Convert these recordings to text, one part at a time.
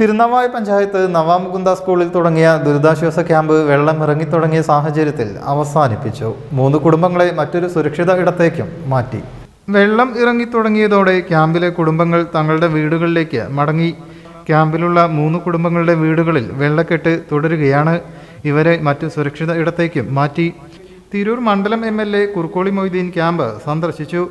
തിരുനാവായ പഞ്ചായത്ത് നവാമുകുന്ദ സ്കൂളിൽ തുടങ്ങിയ ദുരിതാശ്വാസ ക്യാമ്പ് വെള്ളം ഇറങ്ങിത്തുടങ്ങിയ സാഹചര്യത്തിൽ അവസാനിപ്പിച്ചു. മൂന്ന് കുടുംബങ്ങളെ മറ്റൊരു സുരക്ഷിത ഇടത്തേക്കും മാറ്റി. വെള്ളം ഇറങ്ങിത്തുടങ്ങിയതോടെ ക്യാമ്പിലെ കുടുംബങ്ങൾ തങ്ങളുടെ വീടുകളിലേക്ക് മടങ്ങി. ക്യാമ്പിലുള്ള മൂന്ന് കുടുംബങ്ങളുടെ വീടുകളിൽ വെള്ളക്കെട്ട് തുടരുകയാണ് ഇവരെ മറ്റു സുരക്ഷിത ഇടത്തേക്കും മാറ്റി. തിരൂർ മണ്ഡലം M L A Kurukkoli Moideen camp സന്ദർശിച്ചു.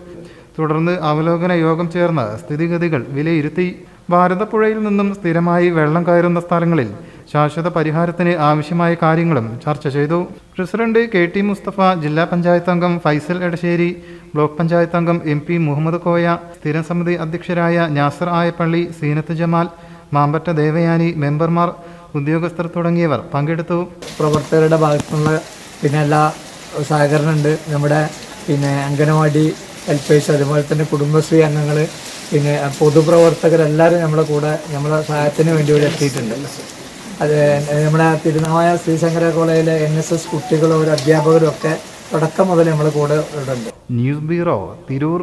തുടർന്ന് അവലോകന യോഗം ചേർന്ന് സ്ഥിതിഗതികൾ വിലയിരുത്തി. ഭാരതപ്പുഴയിൽ നിന്നും സ്ഥിരമായി വെള്ളം കയറുന്ന സ്ഥലങ്ങളിൽ ശാശ്വത പരിഹാരത്തിന് ആവശ്യമായ കാര്യങ്ങളും ചർച്ച ചെയ്തു. പ്രസിഡന്റ് കെ ടി മുസ്തഫ ജില്ലാ പഞ്ചായത്ത് അംഗം ഫൈസൽ എടശ്ശേരി ബ്ലോക്ക് പഞ്ചായത്ത് അംഗം എം പി മുഹമ്മദ് കോയ സ്ഥിരം സമിതി അധ്യക്ഷരായ നാസർ ആയപ്പള്ളി സീനത്ത് ജമാൽ മാമ്പറ്റ ദേവയാനി മെമ്പർമാർ ഉദ്യോഗസ്ഥർ തുടങ്ങിയവർ പങ്കെടുത്തു. പ്രവർത്തകരുടെ ഭാഗത്തുനിന്നുള്ള പിന്നെ എല്ലാ സഹകരണമുണ്ട്. നമ്മുടെ പിന്നെ അംഗനവാടി ഹെൽപ്പേഴ്സ് അതുപോലെ തന്നെ കുടുംബശ്രീ അംഗങ്ങൾ പിന്നെ പൊതുപ്രവർത്തകരെല്ലാവരും നമ്മളെ കൂടെ നമ്മളെ സഹായത്തിന് വേണ്ടി ഇവിടെ എത്തിയിട്ടുണ്ട്. അത് നമ്മുടെ തിരുനാവായ ശ്രീശങ്കര കോളേജിലെ എൻ എസ് എസ് കുട്ടികളും ഒരു അധ്യാപകരും ഒക്കെ തുടക്കം മുതൽ നമ്മളെ കൂടെ ഇവിടെ ഉണ്ട് ന്യൂസ് ബ്യൂറോ തിരൂർ.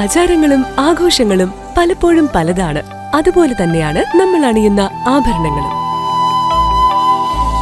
ആചാരങ്ങളും ആഘോഷങ്ങളും പലപ്പോഴും പലതാണ്. അതുപോലെ തന്നെയാണ് നമ്മൾ അണിയുന്ന ആഭരണങ്ങളും.